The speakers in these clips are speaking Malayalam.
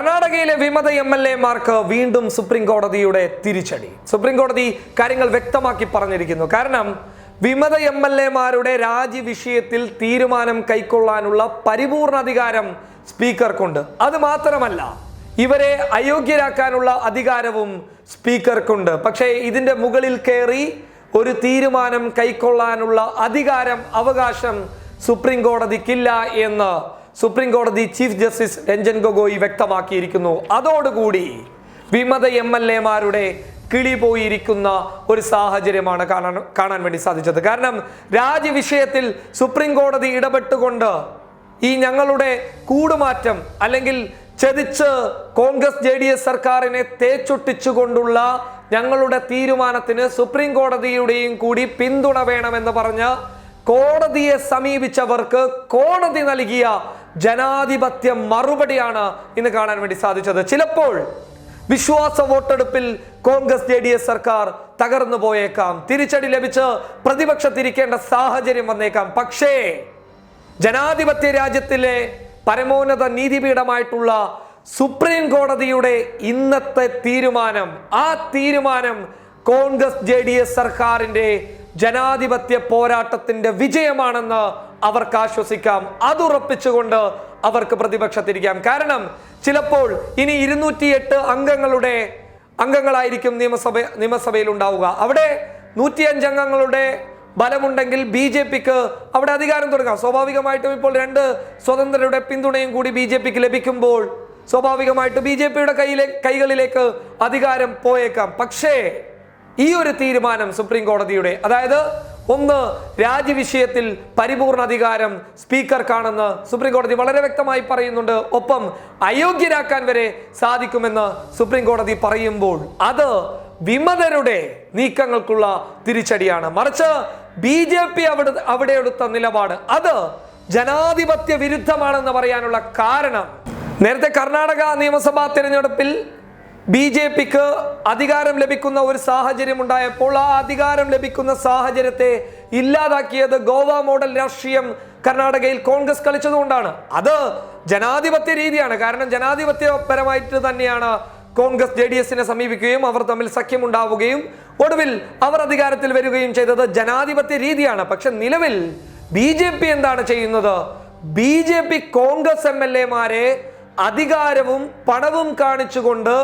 കർണാടകയിലെ വിമത എം എൽ എമാർക്ക് വീണ്ടും സുപ്രീം കോടതിയുടെ തിരിച്ചടി. സുപ്രീം കോടതി കാര്യങ്ങൾ വ്യക്തമാക്കി പറഞ്ഞിരിക്കുന്നു. കാരണം വിമത എം എൽ എമാരുടെ രാജി വിഷയത്തിൽ തീരുമാനം കൈക്കൊള്ളാനുള്ള പരിപൂർണ അധികാരം സ്പീക്കർക്കുണ്ട്. അത് മാത്രമല്ല ഇവരെ അയോഗ്യരാക്കാനുള്ള അധികാരവും സ്പീക്കർക്കുണ്ട്. പക്ഷേ ഇതിന്റെ മുകളിൽ കയറി ഒരു തീരുമാനം കൈക്കൊള്ളാനുള്ള അധികാരം അവകാശം സുപ്രീം കോടതിക്കില്ല എന്ന് സുപ്രീം കോടതി ചീഫ് ജസ്റ്റിസ് രഞ്ജൻ ഗൊഗോയി വ്യക്തമാക്കിയിരിക്കുന്നു. അതോടുകൂടി വിമത എം എൽ എമാരുടെ കിളി പോയിരിക്കുന്ന ഒരു സാഹചര്യമാണ് കാണാൻ കാണാൻ വേണ്ടി സാധിച്ചത്. കാരണം രാജ്യവിഷയത്തിൽ സുപ്രീം കോടതി ഇടപെട്ടുകൊണ്ട് ഈ ഞങ്ങളുടെ കൂടുമാറ്റം അല്ലെങ്കിൽ ചതിച്ച് കോൺഗ്രസ് ജെ ഡി എസ് സർക്കാരിനെ തേച്ചൊട്ടിച്ചുകൊണ്ടുള്ള ഞങ്ങളുടെ തീരുമാനത്തിന് സുപ്രീം കോടതിയുടെയും കൂടി പിന്തുണ വേണമെന്ന് പറഞ്ഞ് കോടതിയെ സമീപിച്ചവർക്ക് കോടതി നൽകിയ ജനാധിപത്യ മറുപടിയാണ് ഇന്ന് കാണാൻ വേണ്ടി സാധിച്ചത്. ചിലപ്പോൾ വിശ്വാസ വോട്ടെടുപ്പിൽ കോൺഗ്രസ് ജെ ഡി എസ് സർക്കാർ തകർന്നു പോയേക്കാം. തിരിച്ചടി ലഭിച്ച് പ്രതിപക്ഷത്തിരിക്കേണ്ട സാഹചര്യം വന്നേക്കാം. പക്ഷേ ജനാധിപത്യ രാജ്യത്തിലെ പരമോന്നത നീതിപീഠമായിട്ടുള്ള സുപ്രീം കോടതിയുടെ ഇന്നത്തെ തീരുമാനം ആ തീരുമാനം കോൺഗ്രസ് ജെ ഡി എസ് സർക്കാരിന്റെ ജനാധിപത്യ പോരാട്ടത്തിന്റെ വിജയമാണെന്ന് അവർക്ക് ആശ്വസിക്കാം അതുറപ്പിച്ചുകൊണ്ട് അവർക്ക് പ്രതിപക്ഷത്തിരിക്കാം. കാരണം ചിലപ്പോൾ ഇനി ഇരുന്നൂറ്റിയെട്ട് അംഗങ്ങളുടെ അംഗങ്ങളായിരിക്കും നിയമസഭ നിയമസഭയിൽ ഉണ്ടാവുക അവിടെ നൂറ്റിയഞ്ച് അംഗങ്ങളുടെ ബലമുണ്ടെങ്കിൽ ബി ജെ പിക്ക് അവിടെ അധികാരം തുടങ്ങാം. സ്വാഭാവികമായിട്ടും ഇപ്പോൾ രണ്ട് സ്വതന്ത്രരുടെ പിന്തുണയും കൂടി ബി ജെ പിക്ക് ലഭിക്കുമ്പോൾ സ്വാഭാവികമായിട്ട് ബി ജെ പിയുടെ കയ്യിലെ കൈകളിലേക്ക് അധികാരം പോയേക്കാം. പക്ഷേ ഈ ഒരു തീരുമാനം സുപ്രീം കോടതിയുടെ അതായത് ഒന്ന് രാജ്യവിഷയത്തിൽ പരിപൂർണ അധികാരം സ്പീക്കർക്കാണെന്ന് സുപ്രീം കോടതി വളരെ വ്യക്തമായി പറയുന്നുണ്ട്. ഒപ്പം അയോഗ്യരാക്കാൻ വരെ സാധിക്കുമെന്ന് സുപ്രീം കോടതി പറയുമ്പോൾ അത് വിമതരുടെ നീക്കങ്ങൾക്കുള്ള തിരിച്ചടിയാണ്. മറിച്ച് ബി ജെ പി അവിടെ അവിടെ എടുത്ത നിലപാട് അത് ജനാധിപത്യ വിരുദ്ധമാണെന്ന് പറയാനുള്ള കാരണം. നേരത്തെ കർണാടക നിയമസഭാ തിരഞ്ഞെടുപ്പിൽ ബി ജെ പിക്ക് അധികാരം ലഭിക്കുന്ന ഒരു സാഹചര്യം ഉണ്ടായപ്പോൾ ആ അധികാരം ലഭിക്കുന്ന സാഹചര്യത്തെ ഇല്ലാതാക്കിയത് ഗോവ മോഡൽ രാഷ്ട്രീയം കർണാടകയിൽ കോൺഗ്രസ് കളിച്ചതുകൊണ്ടാണ്. അത് ജനാധിപത്യ രീതിയാണ്. കാരണം ജനാധിപത്യപരമായിട്ട് തന്നെയാണ് കോൺഗ്രസ് ജെ ഡി എസിനെ സമീപിക്കുകയും അവർ തമ്മിൽ സഖ്യമുണ്ടാവുകയും ഒടുവിൽ അവർ അധികാരത്തിൽ വരികയും ചെയ്തത് ജനാധിപത്യ രീതിയാണ്. പക്ഷെ നിലവിൽ ബി ജെ പി എന്താണ് ചെയ്യുന്നത്? B J P Congress M L എമാരെ അധികാരവും പണവും കാണിച്ചുകൊണ്ട്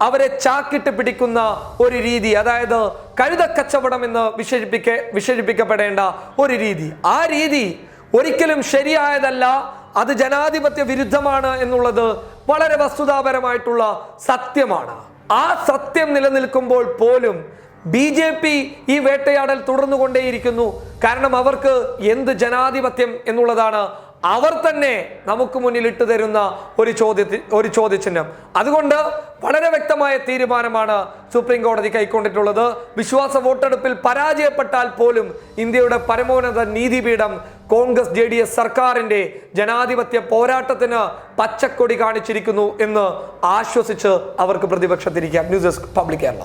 അവരെ ചാക്കിട്ട് പിടിക്കുന്ന ഒരു രീതി അതായത് കഴുതക്കച്ചവടം എന്ന് വിശേഷിപ്പിക്ക വിശേഷിപ്പിക്കപ്പെടേണ്ട ഒരു രീതി. ആ രീതി ഒരിക്കലും ശരിയായതല്ല അത് ജനാധിപത്യ വിരുദ്ധമാണ് എന്നുള്ളത് വളരെ വസ്തുതാപരമായിട്ടുള്ള സത്യമാണ്. ആ സത്യം നിലനിൽക്കുമ്പോൾ പോലും ബി ജെ പി ഈ വേട്ടയാടൽ തുടർന്നുകൊണ്ടേയിരിക്കുന്നു. കാരണം അവർക്ക് എന്ത് ജനാധിപത്യം എന്നുള്ളതാണ് അവർ തന്നെ നമുക്ക് മുന്നിൽ ഇട്ടു തരുന്ന ഒരു ചോദ്യത്തി ഒരു ചോദ്യചിഹ്നം. അതുകൊണ്ട് വളരെ വ്യക്തമായ തീരുമാനമാണ് സുപ്രീം കോടതി കൈക്കൊണ്ടിട്ടുള്ളത്. വിശ്വാസ വോട്ടെടുപ്പിൽ പരാജയപ്പെട്ടാൽ പോലും ഇന്ത്യയുടെ പരമോന്നത നീതിപീഠം കോൺഗ്രസ് ജെ ഡി എസ് സർക്കാരിന്റെ ജനാധിപത്യ പോരാട്ടത്തിന് പച്ചക്കൊടി കാണിച്ചിരിക്കുന്നു എന്ന് ആശ്വസിച്ച് അവർക്ക് പ്രതിപക്ഷത്തിരിക്കാം. News desk public Kerala.